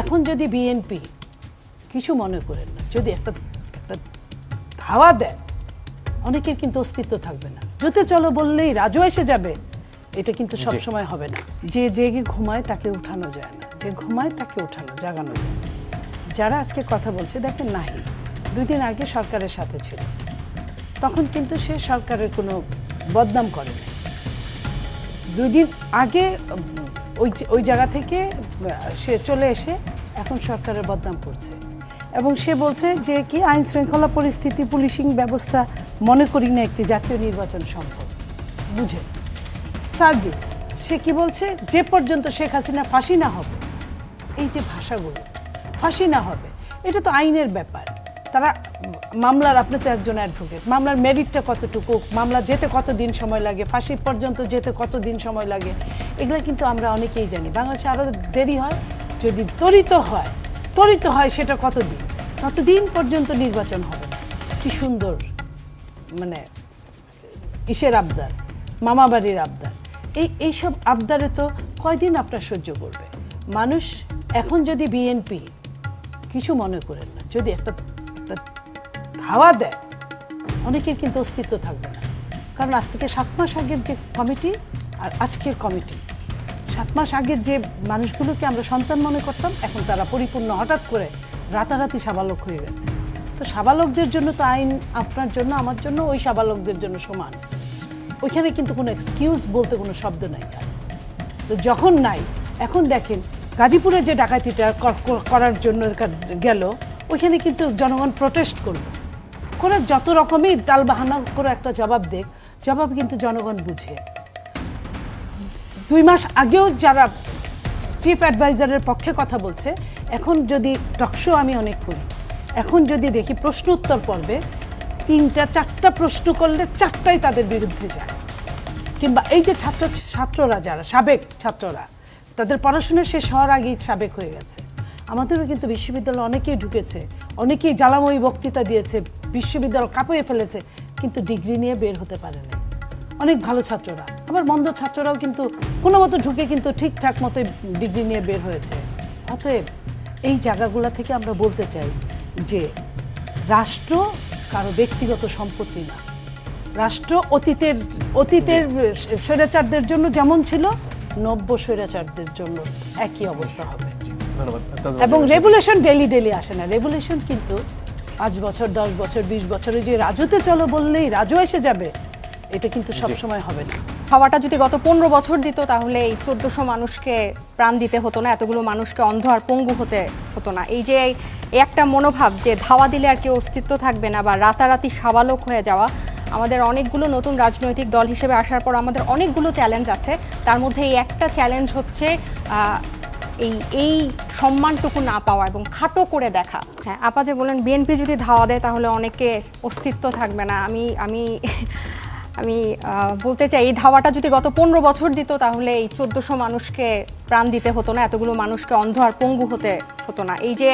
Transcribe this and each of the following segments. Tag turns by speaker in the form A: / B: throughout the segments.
A: এখন যদি বিএনপি কিছু মনে করেন না যদি একটা একটা ধাওয়া দেয় অনেকের কিন্তু অস্তিত্ব থাকবে না। জুতে চলো বললেই রাজু এসে যাবে এটা কিন্তু সব সময় হবে না। যে জেগে ঘুমায় তাকে উঠানো যায় না যে ঘুমায় তাকে উঠানো জাগানো যায় যারা আজকে কথা বলছে দেখেন নাহি দুই দিন আগে সরকারের সাথে ছিল। তখন কিন্তু সে সরকারের কোনো বদনাম করেনি। দুই দিন আগে, ওই ওই জায়গা থেকে সে চলে এসে এখন সরকারের বদনাম করছে। এবং সে বলছে যে কি আইন শৃঙ্খলা পরিস্থিতি, পুলিশিং ব্যবস্থা মনে করি না একটি জাতীয় নির্বাচন সম্ভব। বুঝে? সার্জিস, সে কি বলছে? যে পর্যন্ত শেখ হাসিনা ফাঁসি না হবে, এই যে ভাষাগুলো, ফাঁসি না হবে, এটা তো আইনের ব্যাপার। তারা মামলার, আপনি তো একজন অ্যাডভোকেট মামলার মেরিটটা কতটুকু, মামলা যেতে কত দিন সময় লাগে ফাঁসি পর্যন্ত যেতে কত দিন সময় লাগে, এগুলো কিন্তু আমরা অনেকেই জানি। বাংলাদেশে আরও দেরি হয়, যদি ত্বরিত হয় ত্বরিত হয় সেটা কতদিন? ততদিন পর্যন্ত নির্বাচন হবে। কি সুন্দর মানে ইসের আবদার মামা বাড়ির আবদার। এই, এইসব আবদারে তো কয়দিন আপনার সহ্য করবে? মানুষ এখন যদি বিএনপি, কিছু মনে করেন না, যদি একটা একটা ধাওয়া দেয়, অনেকের কিন্তু অস্তিত্ব থাকবে না। কারণ আজ থেকে সাত মাস আগের যে কমিটি আর আজকের কমিটি, সাত মাস আগের যে মানুষগুলোকে আমরা সন্তান মনে করতাম, এখন তারা পরিপূর্ণ হঠাৎ করে রাতারাতি সাবালক হয়ে গেছে। তো সাবালকদের জন্য তো আইন আপনার জন্য, আমার জন্য, ওই সাবালকদের জন্য সমান। ওইখানে কিন্তু কোনো এক্সকিউজ বলতে কোনো শব্দ নাই। তো যখন নাই, এখন দেখেন গাজীপুরে যে ডাকাতিটা কর- কর- করার জন্য গেল ওইখানে কিন্তু জনগণ প্রোটেস্ট করল। করে যত রকমই তালবাহানা করে একটা জবাব দেখ জবাব কিন্তু জনগণ বুঝে। দুই মাস আগেও যারা চিফ অ্যাডভাইজারের পক্ষে কথা বলছে, এখন যদি টকশো আমি অনেক করি, এখন যদি দেখি প্রশ্ন উত্তর পর্বে, তিনটা, চারটা প্রশ্ন করলে চারটাই তাদের বিরুদ্ধে যায়। কিংবা এই যে ছাত্র, ছাত্ররা যারা, সাবেক ছাত্ররা, তাদের পড়াশোনা শেষ হওয়ার আগেই সাবেক হয়ে গেছে। আমাদেরও কিন্তু বিশ্ববিদ্যালয়ে অনেকেই ঢুকেছে, অনেকেই জ্বালাময়ী বক্তৃতা দিয়েছে, বিশ্ববিদ্যালয় কাঁপিয়ে ফেলেছে, কিন্তু ডিগ্রি নিয়ে বের হতে পারে না অনেক ভালো ছাত্ররা, আবার মন্দ ছাত্ররাও কিন্তু কোনো মতো ঢুকে কিন্তু ঠিকঠাক মতো ডিগ্রি নিয়ে বের হয়েছে। অতএব এই জায়গাগুলো থেকে আমরা বলতে চাই যে রাষ্ট্র কারও ব্যক্তিগত সম্পত্তি না। রাষ্ট্র অতীতের অতীতের স্বৈরাচারদের জন্য যেমন ছিল, নব্য স্বৈরাচারদের জন্য একই অবস্থা হবে।
B: ধন্যবাদ
A: এবং। রেভুলেশন ডেলি ডেলি আসে না। রেভুলেশন কিন্তু পাঁচ বছর দশ বছর বিশ বছরে যে রাজুতে চলো বললেই রাজু এসে যাবে এটা কিন্তু সব সময় হবে না।
C: হাওয়াটা যদি গত পনেরো বছর দিত তাহলে এই চোদ্দশো মানুষকে প্রাণ দিতে হতো না এতগুলো মানুষকে অন্ধ আর পঙ্গু হতে হতো না। এই যে এই একটা মনোভাব যে ধাওয়া দিলে আর কেউ অস্তিত্ব থাকবে না বা রাতারাতি সাবালক হয়ে যাওয়া আমাদের অনেকগুলো নতুন রাজনৈতিক দল হিসেবে আসার পর আমাদের অনেকগুলো চ্যালেঞ্জ আছে। তার মধ্যে এই একটা চ্যালেঞ্জ হচ্ছে এই এই সম্মানটুকু না পাওয়া এবং খাটো করে দেখা। হ্যাঁ আপা যে বলেন বিএনপি যদি ধাওয়া দেয়, তাহলে অনেকে অস্তিত্ব থাকবে না। আমি আমি আমি বলতে চাই, এই ধাওয়াটা যদি গত পনেরো বছর দিত, তাহলে এই চোদ্দশো মানুষকে প্রাণ দিতে হতো না, এতগুলো মানুষকে অন্ধ আর পঙ্গু হতে হতো না। এই যে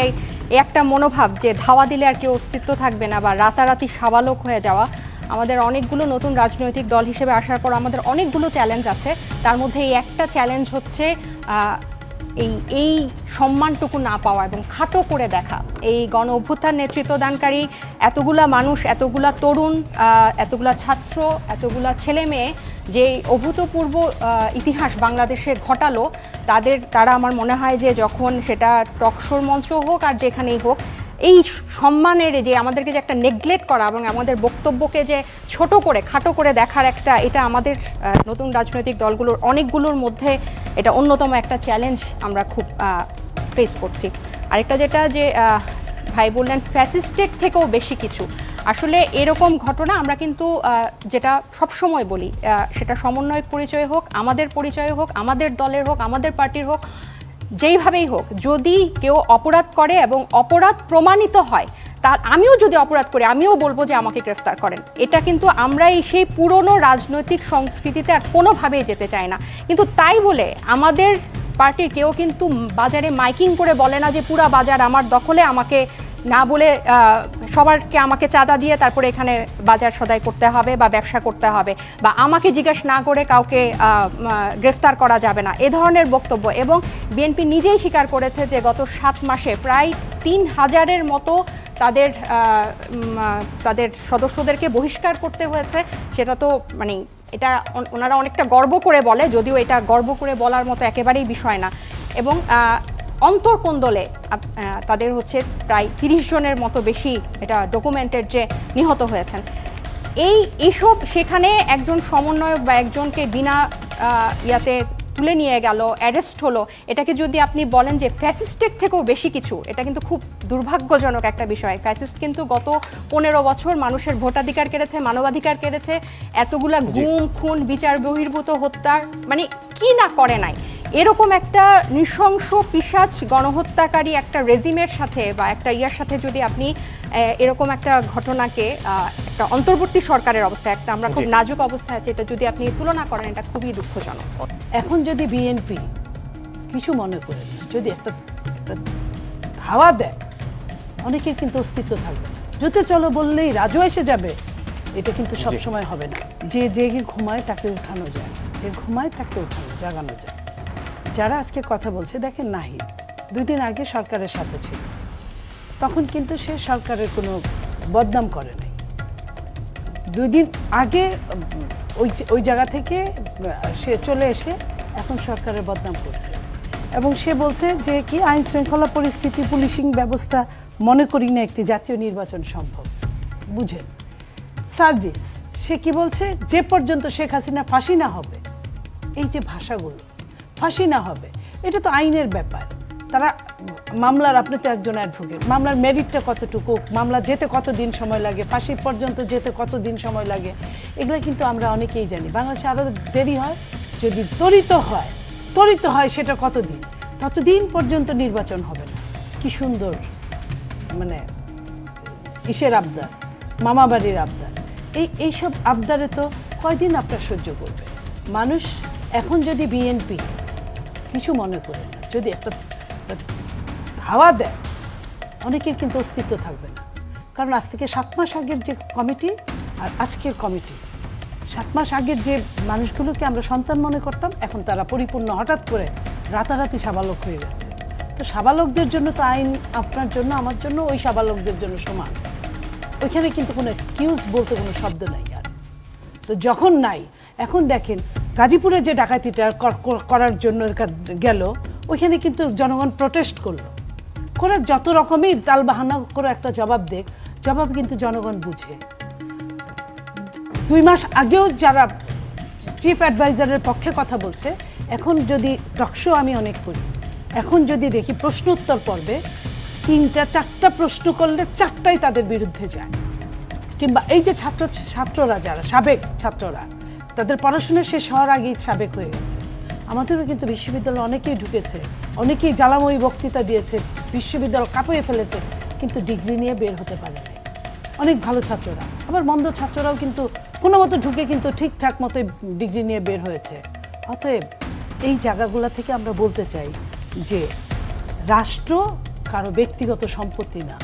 C: একটা মনোভাব যে ধাওয়া দিলে আর কেউ অস্তিত্ব থাকবে না বা রাতারাতি সাবালক হয়ে যাওয়া, আমাদের অনেকগুলো নতুন রাজনৈতিক দল হিসেবে আসার পর আমাদের অনেকগুলো চ্যালেঞ্জ আছে। তার মধ্যে এই একটা চ্যালেঞ্জ হচ্ছে এই এই সম্মানটুকু না পাওয়া এবং খাটো করে দেখা। এই গণ অভ্যুত্থান নেতৃত্ব দানকারী এতগুলা মানুষ, এতগুলা তরুণ এতগুলা ছাত্র, এতগুলা ছেলে মেয়ে যে অভূতপূর্ব ইতিহাস বাংলাদেশে ঘটালো, তাদের, তারা আমার মনে হয় যে যখন সেটা টকশোর মঞ্চ হোক আর যেখানেই হোক, এই সম্মানের যে আমাদেরকে যে একটা নেগলেক্ট করা এবং আমাদের বক্তব্যকে যে ছোট করে, খাটো করে দেখার একটা, এটা আমাদের নতুন রাজনৈতিক দলগুলোর অনেকগুলোর মধ্যে এটা অন্যতম একটা চ্যালেঞ্জ আমরা খুব ফেস করছি। আরেকটা যেটা যে ভাই বললেন ফ্যাসিস্টের থেকেও বেশি কিছু। আসলে এরকম ঘটনা আমরা কিন্তু যেটা সবসময় বলি সেটা সমন্বয়ক পরিচয় হোক, আমাদের পরিচয় হোক, আমাদের দলের হোক, আমাদের পার্টির হোক, যেইভাবেই হোক, যদি কেউ অপরাধ করে এবং অপরাধ প্রমাণিত হয় তার আমিও যদি অপরাধ করি, আমিও বলব যে আমাকে গ্রেফতার করেন। এটা কিন্তু আমরা এই সেই পুরনো রাজনৈতিক সংস্কৃতিতে আর কোনোভাবেই যেতে চাই না। কিন্তু তাই বলে আমাদের পার্টির কেউ কিন্তু বাজারে মাইকিং করে বলে না যে, পুরা বাজার আমার দখলে, আমাকে না বলে সবারকে আমাকে চাঁদা দিয়ে তারপরে এখানে বাজার সদাই করতে হবে বা ব্যবসা করতে হবে বা আমাকে জিজ্ঞাসা না করে কাউকে গ্রেফতার করা যাবে না। এ ধরনের বক্তব্য এবং বিএনপি নিজেই স্বীকার করেছে যে, গত সাত মাসে প্রায় তিন হাজারের মতো তাদের তাদের সদস্যদেরকে বহিষ্কার করতে হয়েছে। সেটা তো মানে এটা ওনারা অনেকটা গর্ব করে বলে, যদিও এটা গর্ব করে বলার মতো একেবারেই বিষয় না। এবং অন্তর্কন্দলে তাদের হচ্ছে প্রায় তিরিশ জনের মতো বেশি এটা ডকুমেন্টের যে নিহত হয়েছেন। এই এইসব সেখানে একজন সমন্বয়ক বা একজনকে বিনা ইয়াতে তুলে নিয়ে গেল অ্যারেস্ট হলো। এটাকে যদি আপনি বলেন যে ফ্যাসিস্টের থেকেও বেশি কিছু এটা কিন্তু খুব দুর্ভাগ্যজনক একটা বিষয়। ফ্যাসিস্ট কিন্তু গত পনেরো বছর মানুষের ভোটাধিকার কেড়েছে মানবাধিকার কেড়েছে এতগুলা গুম খুন বিচার বহির্ভূত হত্যার মানে কি না করে নাই? এরকম একটা নৃশংস পিসাচ গণহত্যাকারী একটা রেজিমের সাথে বা একটা ইয়ার সাথে যদি আপনি এরকম একটা ঘটনাকে একটা অন্তর্বর্তী সরকারের অবস্থা একটা আমরা খুব নাজুক অবস্থায় আছে এটা যদি আপনি তুলনা করেন এটা খুবই দুঃখজনক।
A: এখন যদি বিএনপি কিছু মনে করে যদি একটা একটা ধাওয়া দেয় অনেকের কিন্তু অস্তিত্ব থাকবে যেতে চলো বললেই রাজু এসে যাবে এটা কিন্তু সব সময় হবে না। যে জেগে ঘুমায় তাকে উঠানো যায় যে ঘুমায় তাকে উঠানো জাগানো যায়। যারা আজকে কথা বলছে দেখেন নাহি দুই দিন আগে সরকারের সাথে ছিল। তখন কিন্তু সে সরকারের কোনো বদনাম করে নাই দুই দিন আগে, ওই ওই জায়গা থেকে, সে চলে এসে এখন সরকারের বদনাম করছে। এবং সে বলছে যে কি আইন শৃঙ্খলা পরিস্থিতি পুলিশিং ব্যবস্থা মনে করি না একটি জাতীয় নির্বাচন সম্ভব। বুঝেন। সার্জিস, সে কি বলছে? যে পর্যন্ত শেখ হাসিনা ফাঁসি না হবে, এই যে ভাষাগুলো, ফাঁসি না হবে, এটা তো আইনের ব্যাপার। তারা মামলার, আপনি তো একজন অ্যাডভোকেট মামলার মেরিটটা কতটুকু, মামলা যেতে কত দিন সময় লাগে, ফাঁসি পর্যন্ত যেতে কত দিন সময় লাগে, এগুলো কিন্তু আমরা অনেকেই জানি। বাংলাদেশে আরও দেরি হয়, যদি ত্বরিত হয় ত্বরিত হয় সেটা কতদিন? ততদিন পর্যন্ত নির্বাচন হবে না। কি সুন্দর মানে ইসের আবদার, মামাবাড়ির আবদার। এই, এইসব আবদারে তো কয়দিন আপনার সহ্য করবে মানুষ এখন যদি বিএনপি, কিছু মনে করে না, যদি একটা একটা ধাওয়া দেয়। অনেকের কিন্তু অস্তিত্ব থাকবে না। কারণ আজ থেকে সাত মাস আগের যে কমিটি আর আজকের কমিটি, সাত মাস আগের যে মানুষগুলোকে আমরা সন্তান মনে করতাম, এখন তারা পরিপূর্ণ হঠাৎ করে রাতারাতি সাবালক হয়ে গেছে তো সাবালকদের জন্য তো আইন আপনার জন্য, আমার জন্য, ওই সাবালকদের জন্য সমান। ওইখানে কিন্তু কোনো এক্সকিউজ বলতে কোনো শব্দ নাই আর। তো যখন নাই, এখন দেখেন গাজীপুরে যে ডাকাতিটা কর- কর- করার জন্য গেল ওইখানে কিন্তু জনগণ প্রোটেস্ট করল। করে যত রকমই তাল বাহানা করে একটা জবাব দেখ জবাব কিন্তু জনগণ বুঝে। দুই মাস আগেও যারা চিফ অ্যাডভাইজারের পক্ষে কথা বলছে, এখন যদি টকশো আমি অনেক করি, এখন যদি দেখি প্রশ্ন উত্তর পর্বে, তিনটা চারটা প্রশ্ন করলে চারটাই তাদের বিরুদ্ধে যায়। কিংবা এই যে ছাত্র, ছাত্ররা যারা, সাবেক ছাত্ররা, তাদের পড়াশোনা শেষ হওয়ার আগেই সাবেক হয়ে গেছে। আমাদেরও কিন্তু বিশ্ববিদ্যালয়ে অনেকেই ঢুকেছে অনেকেই জ্বালাময়ী বক্তৃতা দিয়েছে বিশ্ববিদ্যালয় কাঁপিয়ে ফেলেছে কিন্তু ডিগ্রি নিয়ে বের হতে পারে অনেক ভালো ছাত্ররা আবার মন্দ ছাত্ররাও কিন্তু কোনো মতো ঢুকে কিন্তু ঠিকঠাক মতো ডিগ্রি নিয়ে বের হয়েছে। অতএব এই জায়গাগুলো থেকে আমরা বলতে চাই যে রাষ্ট্র কারও ব্যক্তিগত সম্পত্তি না।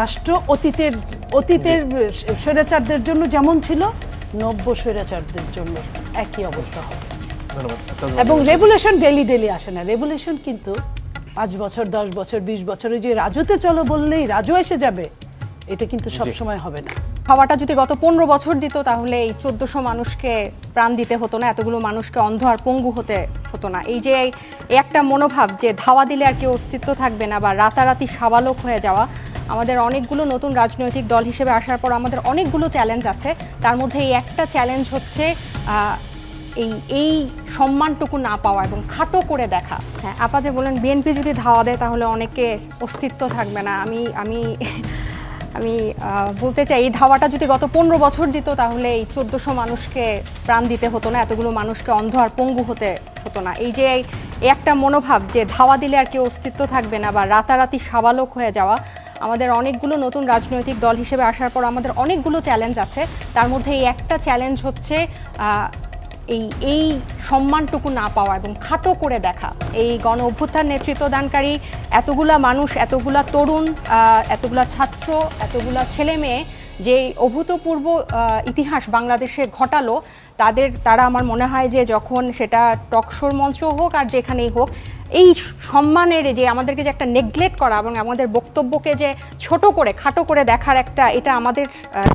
A: রাষ্ট্র অতীতের অতীতের স্বৈরাচারদের জন্য যেমন ছিল নব্য স্বৈরাচারদের জন্য একই অবস্থা। হবে এবং রেভুলেশন ডেলি ডেলি আসে না। রেভুলেশন কিন্তু পাঁচ বছর দশ বছর বিশ বছরে যে রাজুতে চলো বললেই রাজু এসে যাবে এটা কিন্তু সব সময় হবে না।
C: খাওয়াটা যদি গত পনেরো বছর দিত তাহলে এই চোদ্দশো মানুষকে প্রাণ দিতে হতো না এতগুলো মানুষকে অন্ধ আর পঙ্গু হতে হতো না। এই যে এই একটা মনোভাব যে ধাওয়া দিলে আর কেউ অস্তিত্ব থাকবে না বা রাতারাতি সাবালক হয়ে যাওয়া আমাদের অনেকগুলো নতুন রাজনৈতিক দল হিসেবে আসার পর আমাদের অনেকগুলো চ্যালেঞ্জ আছে। তার মধ্যে এই একটা চ্যালেঞ্জ হচ্ছে আহ, এই এই সম্মানটুকু না পাওয়া এবং খাটো করে দেখা। হ্যাঁ আপা যে বলেন বিএনপি যদি ধাওয়া দেয়, তাহলে অনেকে অস্তিত্ব থাকবে না। আমি আমি আমি বলতে চাই, এই ধাওয়াটা যদি গত পনেরো বছর দিত, তাহলে এই চোদ্দোশো মানুষকে প্রাণ দিতে হতো না, এতগুলো মানুষকে অন্ধ আর পঙ্গু হতে হতো না। এই যে একটা মনোভাব যে ধাওয়া দিলে আর কেউ অস্তিত্ব থাকবে না বা রাতারাতি সাবালক হয়ে যাওয়া, আমাদের অনেকগুলো নতুন রাজনৈতিক দল হিসেবে আসার পর আমাদের অনেকগুলো চ্যালেঞ্জ আছে। তার মধ্যে এই একটা চ্যালেঞ্জ হচ্ছে এই এই সম্মানটুকু না পাওয়া এবং খাটো করে দেখা। এই গণ অভ্যুত্থান নেতৃত্বদানকারী এতগুলা মানুষ, এতগুলা তরুণ এতগুলা ছাত্র, এতগুলা ছেলে মেয়ে, যে অভূতপূর্ব ইতিহাস বাংলাদেশে ঘটালো, তাদের, তারা আমার মনে হয় যে যখন সেটা টকশোর মঞ্চ হোক আর যেখানেই হোক এই সম্মানের যে আমাদেরকে যে একটা নেগলেক্ট করা এবং আমাদের বক্তব্যকে যে ছোট করে, খাটো করে দেখার একটা, এটা আমাদের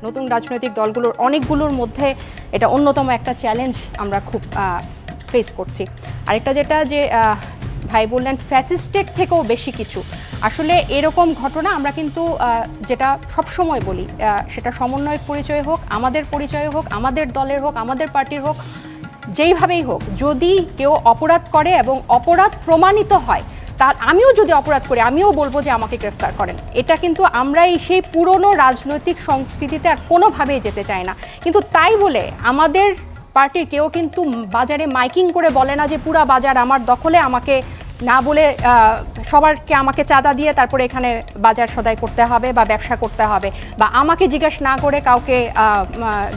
C: নতুন রাজনৈতিক দলগুলোর অনেকগুলোর মধ্যে এটা অন্যতম একটা চ্যালেঞ্জ আমরা খুব ফেস করছি। আরেকটা যেটা যে ভাই বললেন ফ্যাসিস্টের থেকেও বেশি কিছু। আসলে এরকম ঘটনা আমরা কিন্তু যেটা সবসময় বলি সেটা সমন্বয়ক পরিচয় হোক, আমাদের পরিচয় হোক, আমাদের দলের হোক, আমাদের পার্টির হোক যেইভাবেই হোক, যদি কেউ অপরাধ করে এবং অপরাধ প্রমাণিত হয়, তার আমিও যদি অপরাধ করি, আমিও বলব যে আমাকে গ্রেফতার করেন। এটা কিন্তু আমরা এই সেই পুরনো রাজনৈতিক সংস্কৃতিতে আর কোনোভাবেই যেতে চাই না। কিন্তু তাই বলে আমাদের পার্টির কেউ কিন্তু বাজারে মাইকিং করে বলে না যে, পুরা বাজার আমার দখলে, আমাকে না বলে সবারকে আমাকে চাঁদা দিয়ে তারপরে এখানে বাজার সদাই করতে হবে বা ব্যবসা করতে হবে বা আমাকে জিজ্ঞেস না করে কাউকে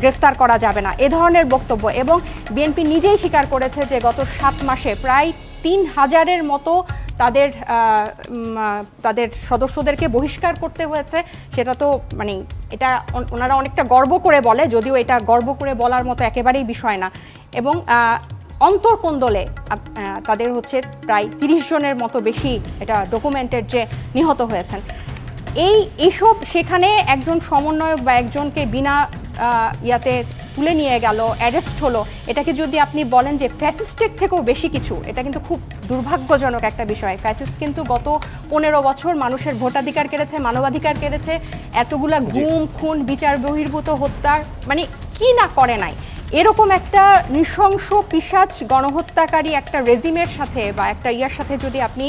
C: গ্রেফতার করা যাবে না। এ ধরনের বক্তব্য এবং বিএনপি নিজেই স্বীকার করেছে যে গত সাত মাসে প্রায় তিন হাজারের মতো তাদের তাদের সদস্যদেরকে বহিষ্কার করতে হয়েছে। সেটা তো মানে এটা ওনারা অনেকটা গর্ব করে বলে, যদিও এটা গর্ব করে বলার মতো একেবারেই বিষয় না। এবং অন্তর্কোন্দলে তাদের হচ্ছে প্রায় তিরিশ জনের মতো বেশি এটা ডকুমেন্টেড যে নিহত হয়েছেন। এই এসব সেখানে একজন সমন্বয়ক বা একজনকে বিনা ইয়াতে তুলে নিয়ে গেল অ্যারেস্ট হলো এটাকে যদি আপনি বলেন যে ফ্যাসিস্টের থেকেও বেশি কিছু এটা কিন্তু খুব দুর্ভাগ্যজনক একটা বিষয়। ফ্যাসিস্ট কিন্তু গত পনেরো বছর মানুষের ভোটাধিকার কেড়েছে মানবাধিকার কেড়েছে এতগুলা ঘুম খুন বিচার বহির্ভূত হত্যার মানে কি না করে নাই। এরকম একটা নৃশংস পিসাচ গণহত্যাকারী একটা রেজিমের সাথে বা একটা ইয়ার সাথে যদি আপনি